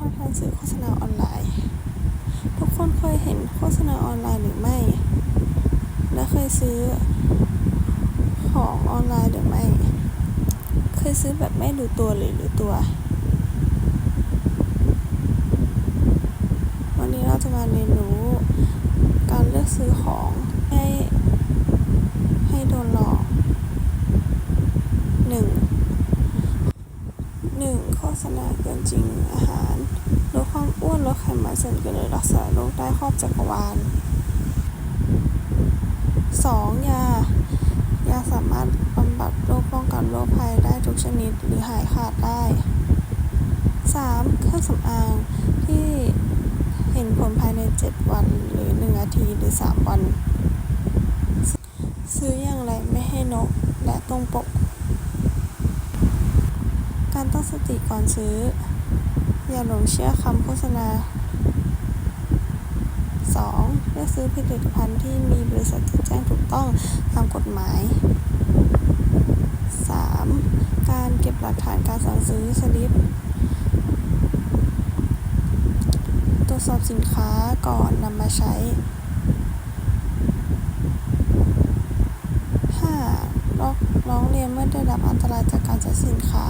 ช่องทางสื่อโฆษณาออนไลน์ ทุกคนเคยเห็นโฆษณาออนไลน์หรือไม่ และเคยซื้อของออนไลน์หรือไม่ เคยซื้อแบบไม่รู้ตัวหรือรู้ตัว วันนี้เราจะมาเรียนรู้การเลือกซื้อของให้ให้โดนหลอกหนึ่งหนึ่ง โฆษณาเกินจริงอาหารลดความอ้วนลดไขมันส่วนเกินหรือรักษาโรคได้ครอบจักรวาลสองยา ยาสามารถบำบัดโรคป้องกันโรคภัยได้ทุกชนิดหรือหายขาดได้สามเครื่องสำอางที่เห็นผลภายใน 7 วันหรือ1นาทีหรือ 3 วัน ซื้ออย่างไรไม่ให้นกและตรงปก การตั้งสติก่อนซื้อ อย่าหลงเชื่อคำโฆษณา 2. เลือกซื้อผลิตภัณฑ์ที่มีบริษัทจดแจ้งถูกต้องตามกฎหมาย 3. การเก็บหลักฐานการสั่งซื้อสลิปตรวจสอบสินค้าก่อนนำมาใช้ 5. ร้องร้อง เมื่อได้รับอันตรายจากการใช้สินค้า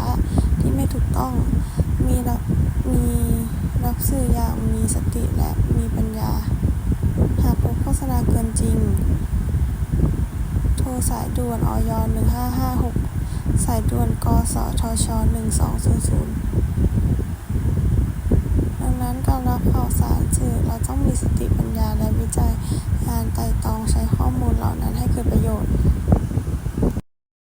ที่ไม่ถูกต้อง มีรับมีรับสื่ออย่างมีสติและมีปัญญา หากพบโฆษณาเกินจริง โทรสายด่วนอย1556 สายด่วนกสทช 1200 ดังนั้นการรับข่าวสารสื่อเราต้องมีสติปัญญาและวิจัยการไต่ตอง